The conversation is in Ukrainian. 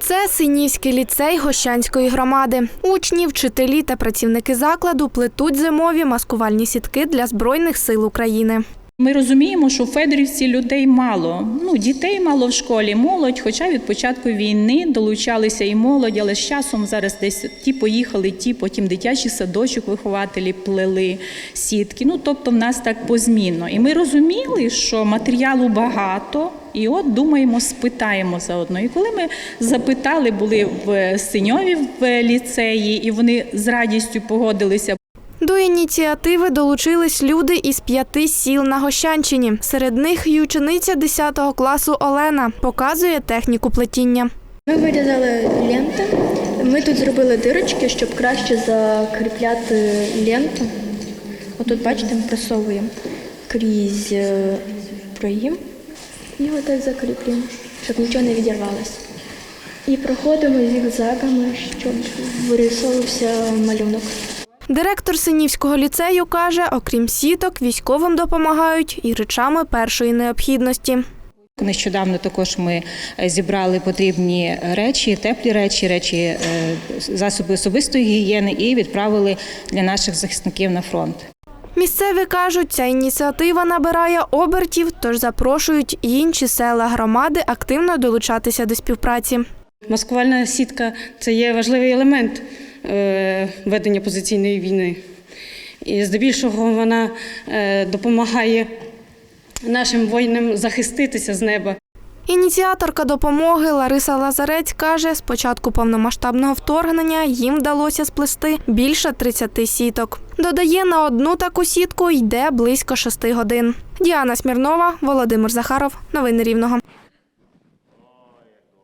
Це Синівський ліцей Гощанської громади. Учні, вчителі та працівники закладу плетуть зимові маскувальні сітки для Збройних сил України. Ми розуміємо, що в Федорівці людей мало. Ну, дітей мало в школі, молодь. Хоча від початку війни долучалися і молодь, але з часом зараз десь ті поїхали, ті потім дитячий садочок, вихователі плели сітки. Ну тобто, в нас так позмінно. І ми розуміли, що матеріалу багато. І от думаємо, спитаємо заодно. І коли ми запитали, були в Синьові в ліцеї, і вони з радістю погодилися. До ініціативи долучились люди із п'яти сіл на Гощанщині. Серед них й учениця 10 класу Олена показує техніку плетіння. Ми вирізали ленти. Ми тут зробили дирочки, щоб краще закріпляти ленту. Отут, бачите, ми просовуємо крізь е, проїм і отак закріплюємо, щоб нічого не відірвалося. І проходимо зігзагами, щоб вирисовувався малюнок. Директор Синівського ліцею каже, окрім сіток, військовим допомагають і речами першої необхідності. Нещодавно також ми е, зібрали потрібні речі, теплі речі, речі, е, засоби особистої гігієни і відправили для наших захисників на фронт. Місцеві кажуть, ця ініціатива набирає обертів, тож запрошують і інші села громади активно долучатися до співпраці. Маскувальна сітка це є важливий елемент ведення позиційної війни. І здебільшого вона е, допомагає нашим воїнам захиститися з неба. Ініціаторка допомоги Лариса Лазарець каже, з початку повномасштабного вторгнення їм вдалося сплести більше 30 сіток. Додає, на одну таку сітку йде близько 6 годин. Діана Смірнова, Володимир Захаров. Новини Рівного.